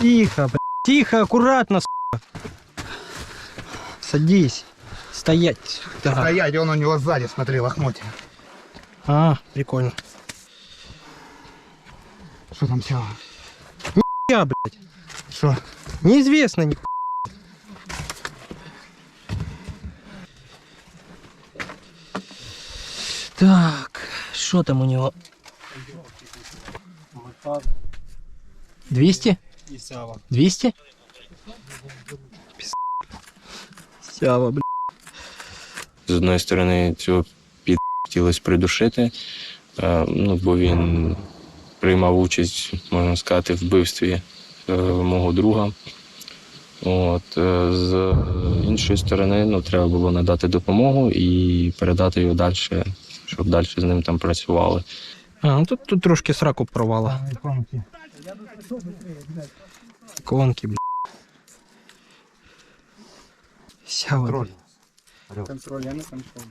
Тихо, блядь. Тихо, аккуратно, сука. Садись. Стоять. Так. Стоять, он у него сзади, смотри, лохмотья. А, прикольно. Что там села? Я, блядь. Что? Неизвестно ни Так, что там у него? 200? 200? Пис- Сява, блядь. З одної сторони, цього під хотілося придушити, ну, бо він приймав участь, можна сказати, в вбивстві е, мого друга. От, е, з іншої сторони, ну, треба було надати допомогу і передати його далі, щоб далі з ним там працювали. А, ну тут, тут трошки сраку провала. Конки, блядь. Сява, блядь. Контроль, я не контроль.